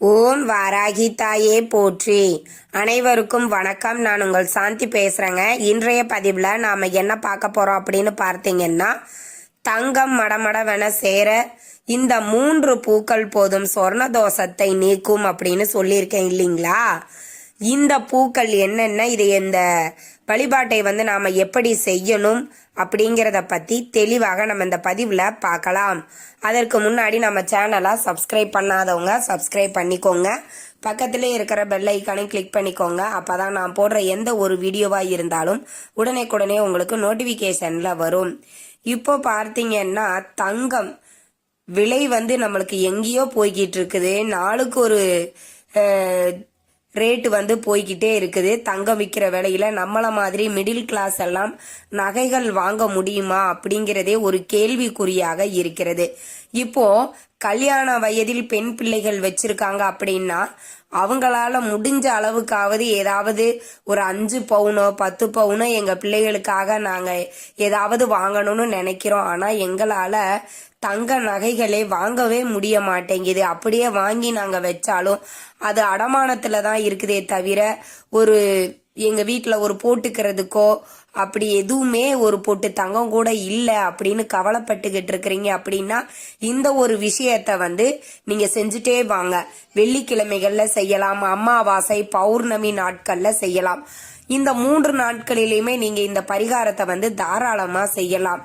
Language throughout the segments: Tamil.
ஓம் வாராகி தாயே போற்றி. அனைவருக்கும் வணக்கம். நான் உங்கள் சாந்தி பேசுகிறேங்க இன்றைய பதிவில் நாம் என்ன பார்க்க போகிறோம் அப்படின்னு பார்த்தீங்கன்னா தங்கம் மடமடவென சேர இந்த மூன்று பூக்கள் போதும் சொர்ண தோஷத்தை நீக்கும் அப்படின்னு சொல்லியிருக்கேன் இல்லைங்களா? இந்த பூக்கள் என்னென்ன இது இந்த வழிபாட்டை வந்து நாம் எப்படி செய்யணும் அப்படிங்கிறத பற்றி தெளிவாக நம்ம இந்த பதிவில் பார்க்கலாம். அதற்கு முன்னாடி நம்ம சேனலை சப்ஸ்கிரைப் பண்ணாதவங்க சப்ஸ்கிரைப் பண்ணிக்கோங்க. பக்கத்திலே இருக்கிற பெல் ஐக்கானையும் கிளிக் பண்ணிக்கோங்க. அப்பதான் நான் போடுற எந்த ஒரு வீடியோவாக இருந்தாலும் உடனே உங்களுக்கு நோட்டிஃபிகேஷனில் வரும். இப்போ பார்த்தீங்கன்னா தங்கம் விலை வந்து நம்மளுக்கு எங்கேயோ போய்கிட்டு இருக்குது. நாளுக்கு ஒரு ரேட்டு வந்து போய்கிட்டே இருக்குது. தங்கம் விற்கிற விலையில நம்மள மாதிரி மிடில் கிளாஸ் எல்லாம் நகைகள் வாங்க முடியுமா அப்படிங்கிறதே ஒரு கேள்விக்குறியாக இருக்கிறது. இப்போ கல்யாண வயதில் பெண் பிள்ளைகள் வச்சிருக்காங்க அப்படின்னா அவங்களால முடிஞ்ச அளவுக்காவது ஏதாவது ஒரு அஞ்சு பவுனோ பத்து பவுனோ எங்க பிள்ளைகளுக்காக நாங்க ஏதாவது வாங்கணும்னு நினைக்கிறோம். ஆனா எங்களால தங்க நகைகளே வாங்கவே முடிய மாட்டேங்குது. அப்படியே வாங்கி நாங்க வச்சாலும் அது அடமானத்துல தான் இருக்குதே தவிர ஒரு எங்க வீட்டுல ஒரு போட்டுக்கிறதுக்கோ அப்படி எதுவுமே ஒரு பொட்டு தங்கம் கூட இல்லை அப்படின்னு கவலைப்பட்டுக்கிட்டு இருக்கிறீங்க அப்படின்னா இந்த ஒரு விஷயத்த வந்து நீங்க செஞ்சுட்டே வாங்க. வெள்ளிக்கிழமைகள்ல செய்யலாம் அமாவாசை பௌர்ணமி நாட்கள்ல செய்யலாம். இந்த மூன்று நாட்களிலுமே நீங்க இந்த பரிகாரத்தை வந்து தாராளமா செய்யலாம்.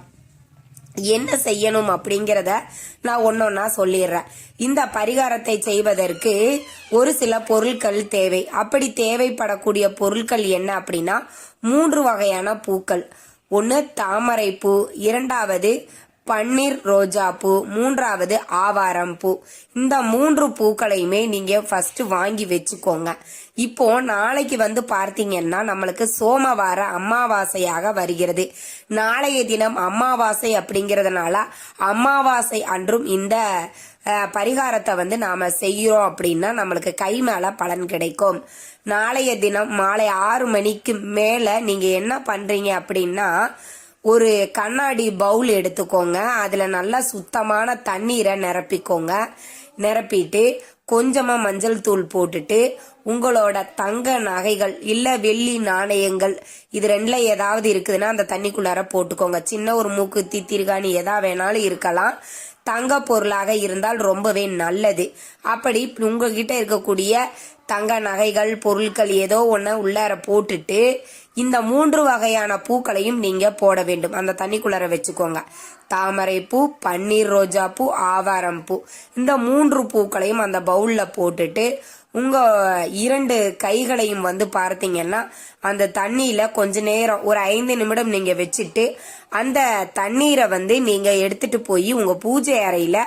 என்ன செய்யணும் அப்படிங்கிறத நான் ஒன்னொன்னா சொல்லிடுறேன். இந்த பரிகாரத்தை செய்வதற்கு ஒரு சில பொருட்கள் தேவை. அப்படி தேவைப்படக்கூடிய பொருட்கள் என்ன அப்படின்னா மூன்று வகையான பூக்கள். ஒன்று தாமரை பூ இரண்டாவது பன்னீர் ரோஜா பூ மூன்றாவது ஆவாரம் பூ. இந்த மூன்று பூக்களையுமே நீங்க ஃபர்ஸ்ட் வாங்கி வச்சுக்கோங்க. இப்போ நாளைக்கு வந்து பார்த்தீங்கன்னா நம்மளுக்கு சோமவார அமாவாசையாக வருகிறது. நாளைய தினம் அமாவாசை அப்படிங்கிறதுனால அமாவாசை அன்றும் இந்த பரிகாரத்தை வந்து நாம செய்யறோம் அப்படின்னா நம்மளுக்கு கை மேல பலன் கிடைக்கும். நாளைய தினம் மாலை ஆறு மணிக்கு மேல நீங்க என்ன பண்றீங்க அப்படின்னா ஒரு கண்ணாடி பவுல் எடுத்துக்கோங்க. அதில் நல்லா சுத்தமான தண்ணீரை நிரப்பிக்கோங்க. நிரப்பிட்டு கொஞ்சமாக மஞ்சள் தூள் போட்டுட்டு உங்களோட தங்க நகைகள் இல்லை வெள்ளி நாணயங்கள் இது ரெண்டில் ஏதாவது இருக்குதுன்னா அந்த தண்ணிக்குள்ளார போட்டுக்கோங்க. சின்ன ஒரு மூக்குத்தி திருகாணி எதா வேணாலும் இருக்கலாம். தங்க பொருளாக இருந்தால் ரொம்பவே நல்லது. அப்படி உங்ககிட்ட இருக்கக்கூடிய தங்க நகைகள் பொருட்கள் ஏதோ ஒன்று உள்ளார போட்டுட்டு இந்த மூன்று வகையான பூக்களையும் நீங்கள் போட வேண்டும். அந்த தண்ணிக்குள்ளார வச்சுக்கோங்க. தாமரை பூ பன்னீர் ரோஜா பூ ஆவாரம் பூ. இந்த மூன்று பூக்களையும் அந்த பவுலில் போட்டுட்டு உங்கள் இரண்டு கைகளையும் வந்து பார்த்தீங்கன்னா அந்த தண்ணியில் கொஞ்ச நேரம் ஒரு ஐந்து நிமிடம் நீங்கள் வச்சுட்டு அந்த தண்ணீரை வந்து நீங்கள் எடுத்துகிட்டு போய் உங்கள் பூஜை அறையில்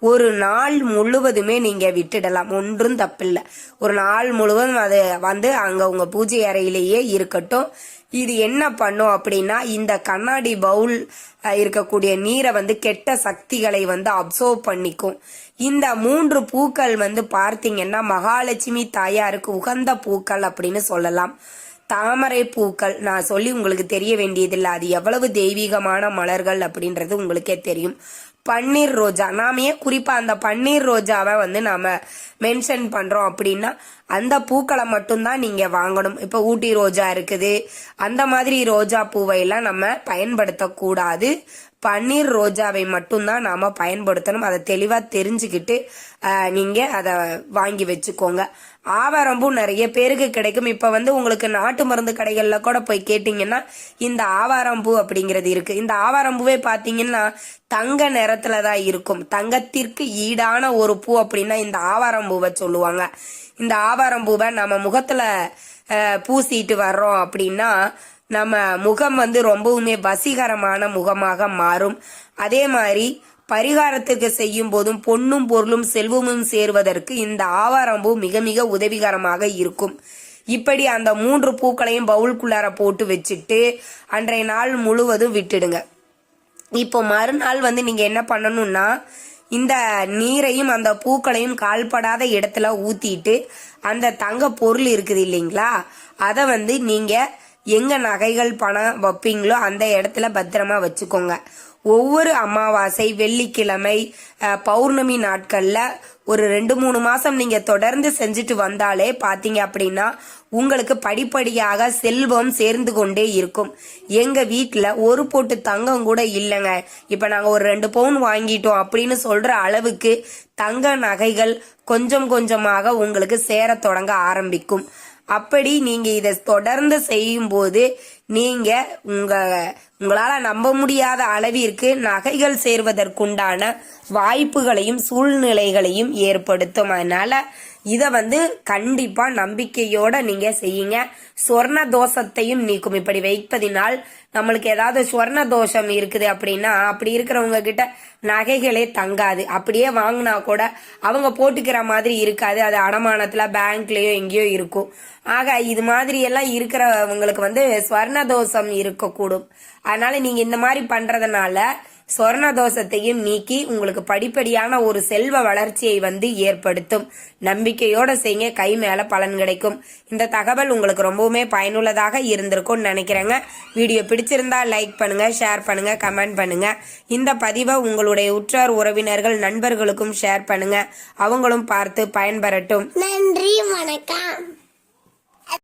ஒரு நாள் முழுவதுமே நீங்க விட்டுடலாம். ஒன்றும் தப்பில்லை. ஒரு நாள் முழுவதும் அது வந்து அங்க உங்க பூஜை அறையிலேயே இருக்கட்டும். இது என்ன பண்ணும் அப்படின்னா இந்த கண்ணாடி பவுல் இருக்கக்கூடிய நீரை வந்து கெட்ட சக்திகளை வந்து அப்சர்வ் பண்ணிக்கும். இந்த மூன்று பூக்கள் வந்து பார்த்தீங்கன்னா மகாலட்சுமி தாயாருக்கு உகந்த பூக்கள் அப்படின்னு சொல்லலாம். தாமரை பூக்கள் நான் சொல்லி உங்களுக்கு தெரிய வேண்டியதில்லை. அது எவ்வளவு தெய்வீகமான மலர்கள் அப்படின்றது உங்களுக்கே தெரியும். பன்னீர் ரோஜா. நாம ஏன் குறிப்பா அந்த பன்னீர் ரோஜாவை வந்து நாம மென்ஷன் பண்றோம் அப்படின்னா அந்த பூக்களை மட்டும்தான் நீங்க வாங்கணும். இப்ப ஊட்டி ரோஜா இருக்குது. அந்த மாதிரி ரோஜா பூவை எல்லாம் நம்ம பயன்படுத்தக்கூடாது. பன்னீர் ரோஜாவை மட்டும்தான் நாம பயன்படுத்தணும். அதை தெளிவா தெரிஞ்சுக்கிட்டு நீங்கள் நீங்க அதை வாங்கி வச்சுக்கோங்க. ஆவாரம்பூ நிறைய பேருக்கு கிடைக்கும். இப்ப வந்து உங்களுக்கு நாட்டு மருந்து கடைகள்ல கூட போய் கேட்டீங்கன்னா இந்த ஆவாரம்பூ அப்படிங்கிறது இருக்கு. இந்த ஆவாரம்பூவே பாத்தீங்கன்னா தங்க நிறத்தில் தான் இருக்கும். தங்கத்திற்கு ஈடான ஒரு பூ அப்படின்னா இந்த ஆவாரம்பூவை சொல்லுவாங்க. இந்த ஆவாரம்பூவை நம்ம முகத்துல பூசிட்டு வர்றோம் அப்படின்னா நம்ம முகம் வந்து ரொம்பவுமே வசீகரமான முகமாக மாறும். அதே மாதிரி பரிகாரத்துக்கு செய்யும் போதும் பொன்னும் பொருளும் செல்வமும் சேருவதற்கு இந்த ஆவாரம்பூ மிக மிக உதவிகரமாக இருக்கும். இப்படி அந்த மூன்று பூக்களையும் பவுல்குள்ளார போட்டு வச்சுட்டு அன்றைய நாள் முழுவதும் விட்டுடுங்க. இப்போ மறுநாள் வந்து நீங்க என்ன பண்ணணும்னா இந்த நீரையும் அந்த பூக்களையும் கால்படாத இடத்துல ஊத்திட்டு அந்த தங்க பொருள் இருக்குது இல்லைங்களா? அதை வந்து நீங்க எங்க நகைகள் பணம் வைப்பீங்களோ அந்த இடத்துல பத்திரமா வச்சுக்கோங்க. ஒவ்வொரு அமாவாசை வெள்ளிக்கிழமை பௌர்ணமி நாட்களில் ஒரு ரெண்டு மூணு மாதம் நீங்கள் தொடர்ந்து செஞ்சுட்டு வந்தாலே பார்த்தீங்க அப்படின்னா உங்களுக்கு படிப்படியாக செல்வம் சேர்ந்து கொண்டே இருக்கும். எங்கள் வீட்டில் ஒரு போட்டு தங்கம் கூட இல்லைங்க. இப்போ நாங்கள் ஒரு ரெண்டு பவுன் வாங்கிட்டோம் அப்படின்னு சொல்கிற அளவுக்கு தங்க நகைகள் கொஞ்சம் கொஞ்சமாக உங்களுக்கு சேர தொடங்க ஆரம்பிக்கும். அப்படி நீங்கள் இதை தொடர்ந்து செய்யும்போது நீங்க உங்க உங்களால நம்ப முடியாத அளவிற்கு நகைகள் சேர்வதற்குண்டான வாய்ப்புகளையும் சூழ்நிலைகளையும் ஏற்படுத்தும். அதனால இதை வந்து கண்டிப்பா நம்பிக்கையோட நீங்க செய்யுங்க. சொர்ண தோஷத்தையும் நீக்கும். இப்படி வைப்பதினால் நம்மளுக்கு ஏதாவது சொர்ண தோஷம் இருக்குது அப்படின்னா அப்படி இருக்கிறவங்க கிட்ட நகைகளே தங்காது. அப்படியே வாங்கினா கூட அவங்க போட்டுக்கிற மாதிரி இருக்காது. அது அடமானத்துல பேங்க்லயோ எங்கேயோ இருக்கும். ஆக இது மாதிரி எல்லாம் இருக்கிறவங்களுக்கு வந்து ஸ்வர்ண தோஷம் இருக்கக்கூடும். அதனால நீங்க இந்த மாதிரி பண்றதுனால சொர்ண தோஷத்தையும் நீக்கி உங்களுக்கு படிப்படியான ஒரு செல்வ வளர்ச்சியை வந்து ஏற்படுத்தும். நம்பிக்கையோட செய்யுங்க. கை மேல பலன் கிடைக்கும். இந்த தகவல் உங்களுக்கு ரொம்பவுமே பயனுள்ளதாக இருந்திருக்கும்னு நினைக்கிறேங்க. வீடியோ பிடிச்சிருந்தா லைக் பண்ணுங்க ஷேர் பண்ணுங்க கமெண்ட் பண்ணுங்க. இந்த பதிவை உங்களுடைய உற்றார் உறவினர்கள் நண்பர்களுக்கும் ஷேர் பண்ணுங்க. அவங்களும் பார்த்து பயன்பெறட்டும். நன்றி வணக்கம்.